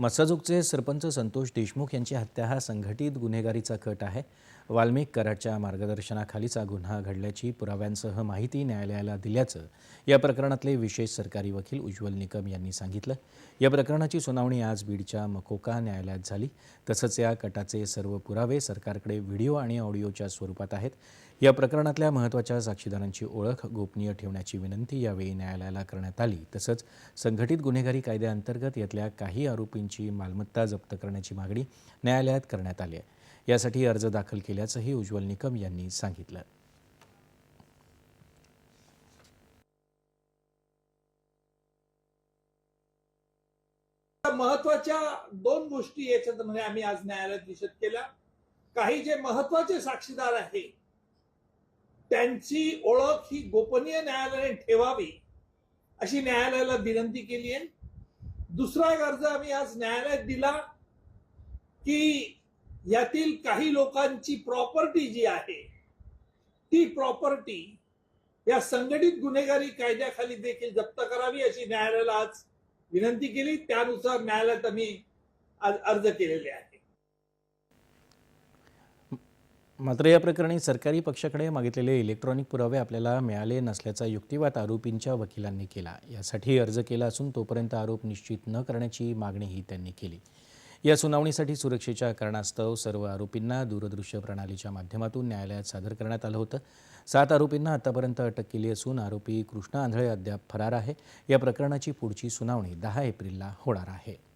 मस्साजोगचे सरपंच संतोष देशमुख यांची हत्या हा संघटित गुन्हेगारीचा कट आहे. वाल्मिक कराडच्या मार्गदर्शनाखालीचा गुन्हा घडल्याची पुराव्यांसह माहिती न्यायालयाला दिल्याचं या प्रकरणातले विशेष सरकारी वकील उज्ज्वल निकम यांनी सांगितलं. या प्रकरणाची सुनावणी आज बीडच्या मकोका न्यायालयात झाली. तसंच या कटाचे सर्व पुरावे सरकारकडे व्हिडिओ आणि ऑडिओच्या स्वरूपात आहेत. या प्रकरणातल्या महत्त्वाच्या साक्षीदारांची ओळख गोपनीय ठेवण्याची विनंती यावेळी न्यायालयाला करण्यात आली. तसंच संघटित गुन्हेगारी कायद्याअंतर्गत यातल्या काही आरोपींची मालमत्ता जप्त करण्याची मागणी न्यायालयात करण्यात आली आहे. यासाठी अर्ज दाखल केल्याचंही उज्ज्वल निकम यांनी सांगितलं. महत्त्वाच्या दोन गोष्टी याच्यामध्ये म्हणजे आम्ही आज न्यायालयात निषेध केला. काही जे महत्त्वाचे साक्षीदार आहेत त्यांची ओळख ही गोपनीय न्यायालयाने ठेवावी अशी न्यायालयाला विनंती केली आहे. दुसरा अर्ज आम्ही आज न्यायालयात दिला की यातील काही लोकांची प्रॉपर्टी जी आहे ती प्रॉपर्टी या संघटित गुन्हेगारी कायद्याखाली देखील जप्त करावी अशी न्यायालयाला आज विनंती केली. त्यानुसार न्यायालयात आम्ही आज अर्ज केलेले आहे मात्र या प्रकरणी सरकारी पक्षाकडे मागितलेले इलेक्ट्रॉनिक पुरावे आपल्याला मिळाले नसल्याचा युक्तिवाद आरोपींच्या वकिलांनी केला. यासाठी अर्ज केला असून तोपर्यंत आरोप निश्चित न करण्याची मागणीही त्यांनी केली. या सुनावणीसाठी सुरक्षेच्या कारणास्तव सर्व आरोपींना दूरदृश्य प्रणालीच्या माध्यमातून न्यायालयात सादर करण्यात आलं होतं. सात आरोपींना आतापर्यंत अटक केली असून आरोपी कृष्णा आंधळे अद्याप फरार आहे. या प्रकरणाची पुढची सुनावणी दहा एप्रिलला होणार आहे.